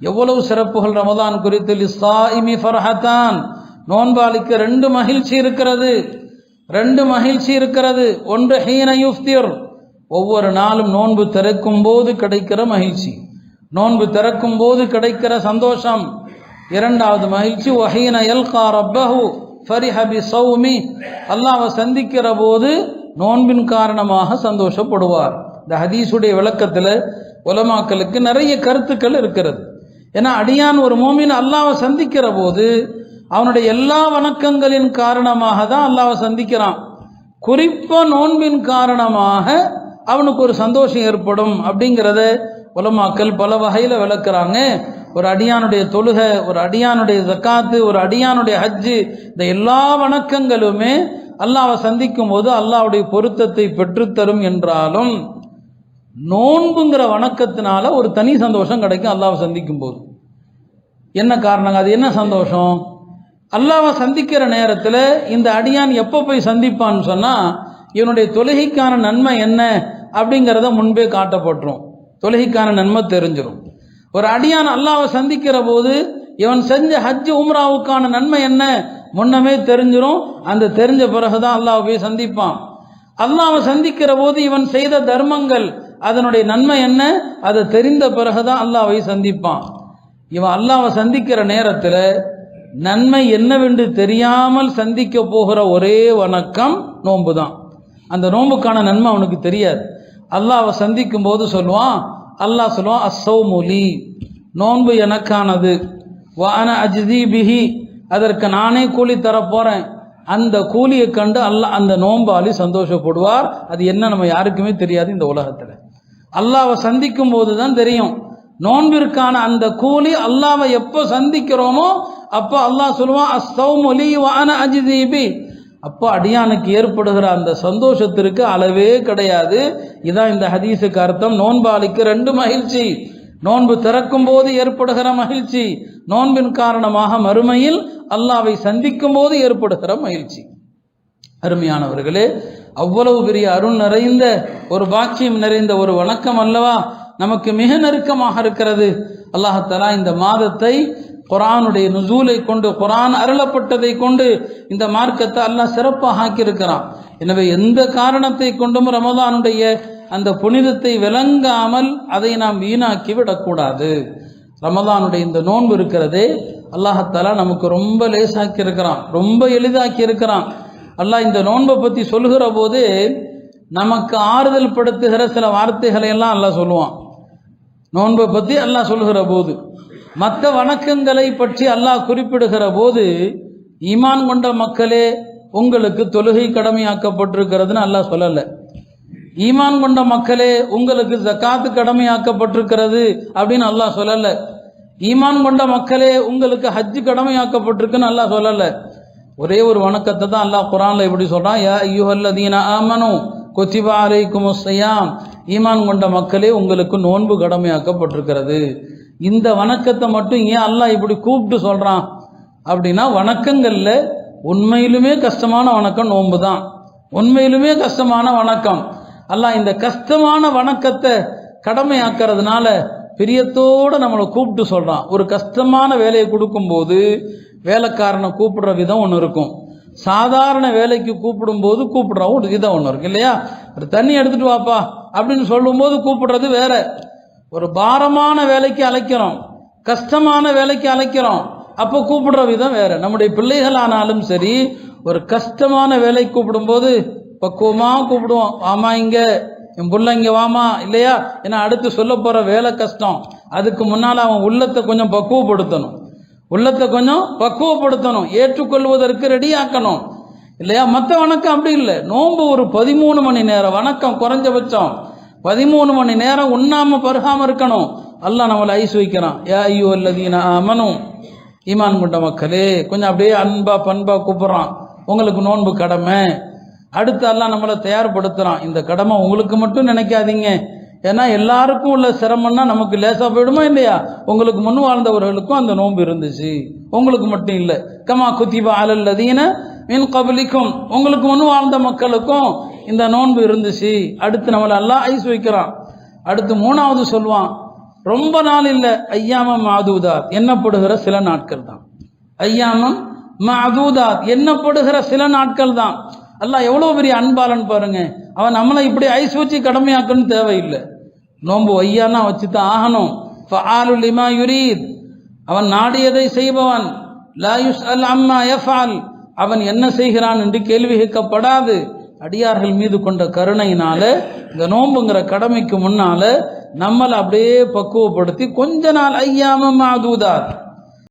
எவ்வளவு சிறப்புகள் ரமதான் குறித்து லிஸ்ஸாயிமி ஃபர்ஹத்தான். நோன்பாளிக்கு ரெண்டு மகிழ்ச்சி இருக்கிறது. ரெண்டு மகிழ்ச்சி இருக்கிறது. ஒன்று ஹீன யுஃப்திர். ஒவ்வொரு நாளும் நோன்பு திறக்கும் போது கிடைக்கிற மகிழ்ச்சி. நோன்பு திறக்கும் போது கிடைக்கிற சந்தோஷம். இரண்டாவது மகிழ்ச்சி வஹீன எல்கா ரப்பஹு ஃபரிஹ சௌமி. அல்லாவை சந்திக்கிற போது நோன்பின் காரணமாக சந்தோஷப்படுவார். இந்த ஹதீஸுடைய விளக்கத்தில் உலமாக்களுக்கு நிறைய கருத்துக்கள் இருக்கிறது. ஏன்னா அடியான் ஒரு மோமின் அல்லாவை சந்திக்கிற போது அவனுடைய எல்லா வணக்கங்களின் காரணமாக தான் அல்லாவை சந்திக்கிறான். குறிப்பாக நோன்பின் காரணமாக அவனுக்கு ஒரு சந்தோஷம் ஏற்படும் அப்படிங்கிறத உலமாக்கள் பல வகையில் விளக்குறாங்க. ஒரு அடியானுடைய தொழுகை ஒரு அடியானுடைய ஜக்காத்து ஒரு அடியானுடைய ஹஜ்ஜு இந்த எல்லா வணக்கங்களுமே அல்லாவை சந்திக்கும் போது அல்லாஹ்வுடைய பொருத்தத்தை பெற்றுத்தரும் என்றாலும் நோன்புங்கிற வணக்கத்தினால ஒரு தனி சந்தோஷம் கிடைக்கும் அல்லாவை சந்திக்கும் போது என்ன காரணங்க? அது என்ன சந்தோஷம்? அல்லாவை சந்திக்கிற நேரத்தில் இந்த அடியான் எப்போ போய் சந்திப்பான்னு சொன்னால் இவனுடைய தொழுகைக்கான நன்மை என்ன அப்படிங்கிறத முன்பே காட்டப்பட்டுரும். தொழுகைக்கான நன்மை தெரிஞ்சிடும் ஒரு அடியான் அல்லாவை சந்திக்கிற போது இவன் செஞ்ச ஹஜ் உம்ராவுக்கான நன்மை என்ன? முன்னமே தெரிஞ்சிடும் அந்த தெரிஞ்ச பிறகுதான் அல்லாவை போய் சந்திப்பான். அல்லாவை சந்திக்கிற போது இவன் செய்த தர்மங்கள் அதனுடைய நன்மை என்ன? அதை தெரிந்த பிறகுதான் அல்லாவை சந்திப்பான். இவன் அல்லாவை சந்திக்கிற நேரத்தில் நன்மை என்னவென்று தெரியாமல் சந்திக்க போகிற ஒரே வணக்கம் நோன்பு தான் அந்த நோன்புக்கான நன்மை அவனுக்கு தெரியாது. அல்லாவை சந்திக்கும் போது சொல்லுவான் அல்லாஹ் சொல்லுவான் அஸ்ஸௌமுலி நோன்பு எனக்கானது. வான அஜ்தி பிஹி. அதற்கு நானே கூலி தரப்போறேன். அந்த கூலியை கண்டு அல்லாஹ் அந்த நோம்பாளி சந்தோஷப்படுவார். அது என்ன நம்ம யாருக்குமே தெரியாது இந்த உலகத்தில். அல்லாவை சந்திக்கும் போது தான் தெரியும். நோன்பிற்கான அந்த கூலி அல்லாவை எப்போ சந்திக்கிறோமோ அப்போ அல்லாஹ் சொல்லுவான் அஸ்ஸௌமுலி வான அஜ்தி அப்போ அடியானுக்கு ஏற்படுகிற அந்த சந்தோஷத்திற்கு அளவே கிடையாது. இதான் இந்த ஹதீஸுக்கு அர்த்தம். நோன்பாளிக்கு ரெண்டு மகிழ்ச்சி. நோன்பு திறக்கும் போது ஏற்படுகிற மகிழ்ச்சி. நோன்பின் காரணமாக மறுமையில் அல்லாவை சந்திக்கும் போது ஏற்படுகிற மகிழ்ச்சி. அருமையானவர்களே அவ்வளவு பெரிய அருள் நிறைந்த ஒரு பாக்கியம் நிறைந்த ஒரு வணக்கம் அல்லவா? நமக்கு மிக நெருக்கமாக இருக்கிறது. அல்லாஹத்தலா இந்த மாதத்தை குரானுடைய நுசூலை கொண்டு குரான் அருளப்பட்டதை கொண்டு இந்த மார்க்கத்தை அல்லாஹ் சிறப்பாக ஆக்கியிருக்கிறான். எனவே எந்த காரணத்தை கொண்டும் ரமதானுடைய அந்த புனிதத்தை விளங்காமல் அதை நாம் வீணாக்கி விடக்கூடாது. ரமதானுடைய இந்த நோன்பு இருக்கிறதே அல்லாஹத்தாலா நமக்கு ரொம்ப லேசாக்கி இருக்கிறான் ரொம்ப எளிதாக்கி இருக்கிறான் அல்லாஹ் இந்த நோன்பை பற்றி சொல்லுகிற போது நமக்கு ஆறுதல் படுத்துகிற சில வார்த்தைகளை எல்லாம் அல்லாஹ் சொல்லுவான். நோன்பை பற்றி அல்லாஹ் சொல்லுகிற போது. மற்ற வணக்கங்களை பற்றி அல்லாஹ் குறிப்பிடுகிற போது ஈமான் கொண்ட மக்களே உங்களுக்கு தொழுகை கடமையாக்கப்பட்டிருக்கிறதுன்னு அல்லாஹ் சொல்லலை. ஈமான் கொண்ட மக்களே உங்களுக்கு ஜக்காத்து கடமையாக்கப்பட்டிருக்கிறது அப்படின்னு அல்லாஹ் சொல்லலை. ஈமான் கொண்ட மக்களே உங்களுக்கு ஹஜ்ஜு கடமையாக்கப்பட்டிருக்குன்னு அல்லாஹ் சொல்லலை. ஒரே ஒரு வணக்கத்தை தான் அல்லாஹ் குரான்ல இப்படி சொல்றான். யா ஐயுஹல்லதீன ஆமனு கொத்திபா அலைக்கும் செய்யாம் ஈமான் கொண்ட மக்களே உங்களுக்கு நோன்பு கடமையாக்கப்பட்டிருக்கிறது. இந்த வணக்கத்தை மட்டும் ஏன் அல்லாஹ் இப்படி கூப்பிட்டு சொல்றான்? அப்படின்னா வணக்கங்கள்ல உண்மையிலுமே கஷ்டமான வணக்கம் நோன்பு தான். உண்மையிலுமே கஷ்டமான வணக்கம். அல்லாஹ் இந்த கஷ்டமான வணக்கத்தை கடமையாக்கிறதுனால பிரியத்தோடு நம்மளை கூப்பிட்டு சொல்கிறான் ஒரு கஷ்டமான வேலையை கொடுக்கும்போது வேலைக்காரனை கூப்பிடுற விதம் ஒன்று இருக்கும். சாதாரண வேலைக்கு கூப்பிடும்போது கூப்பிடுற ஒரு விதம் ஒன்று இருக்கு இல்லையா? ஒரு தண்ணி எடுத்துட்டு வாப்பா அப்படின்னு சொல்லும்போது கூப்பிடுறது வேற. ஒரு பாரமான வேலைக்கு அழைக்கிறோம். கஷ்டமான வேலைக்கு அழைக்கிறோம். அப்போ கூப்பிடுற விதம் வேற. நம்முடைய பிள்ளைகள் ஆனாலும் சரி ஒரு கஷ்டமான வேலை கூப்பிடும்போது பக்குவமாக கூப்பிடுவோம். ஆமா இங்கே என் புள்ள இங்கே வாமா இல்லையா? ஏன்னா அடுத்து சொல்ல போகிற வேலை கஷ்டம். அதுக்கு முன்னால் அவன் உள்ளத்தை கொஞ்சம் பக்குவப்படுத்தணும். உள்ளத்தை கொஞ்சம் பக்குவப்படுத்தணும். ஏற்றுக்கொள்வதற்கு ரெடியாக்கணும் இல்லையா? மற்ற வணக்கம் அப்படி இல்லை. நோன்பு ஒரு பதிமூணு மணி நேரம். வணக்கம் குறைஞ்சபட்சம் பதிமூணு மணி நேரம் உண்ணாமல் பருகாமல் இருக்கணும். அல்லாஹ் நம்மளை ஐஸ் வைக்கிறான். ஏ ஐயோ அல்லதீனா அமனும் ஈமான் கொண்ட மக்களே கொஞ்சம் அப்படியே அன்பா பண்பா கூப்பிட்றான். உங்களுக்கு நோன்பு கடமை. அடுத்து எல்லாம் நம்மளை தயார்படுத்துகிறான் இந்த கடமை உங்களுக்கு மட்டும் நினைக்காதீங்க. ஏன்னா எல்லாருக்கும் உள்ள சிரமம்னா நமக்கு லேசாக போயிடுமா இல்லையா? உங்களுக்கு முன் வாழ்ந்தவர்களுக்கும் அந்த நோன்பு இருந்துச்சு. உங்களுக்கு மட்டும் இல்லை. கமா குத்திபா அலல்லதீன மின் கபலிக்கும். உங்களுக்கு முன் வாழ்ந்த மக்களுக்கும் இந்த நோன்பு இருந்துச்சு. அடுத்து நம்மளை எல்லாம் ஐஸ் வைக்கிறான். அடுத்து மூணாவது சொல்லுவான் ரொம்ப நாள் இல்லை ஐயாமம் மாதூதார் என்னப்படுகிற சில நாட்கள் தான் ஐயாமம் மாதூதார் என்னப்படுகிற சில நாட்கள் தான் அல்லாஹ் எவ்வளோ பெரிய அன்பாளன் பாருங்க. அவன் நம்மளை இப்படி ஐஸ் வச்சு கடமையாக்கணும்னு தேவையில்லை. நோன்பு ஒய்யானா வச்சு தான் ஆகணும். ஃபஆலு லிமா யுரீத். அவன் நாடியதை செய்பவன்? லா யுஸ்அல் அம்மா யஃபால் அவன் என்ன செய்கிறான் என்று கேள்வி கேட்கப்படாது. அடியார்கள் மீது கொண்ட கருணையினால இந்த நோன்புங்கிற கடமைக்கு முன்னால நம்மளை அப்படியே பக்குவப்படுத்தி கொஞ்ச நாள் ஐயாமம் ஆகுதார்.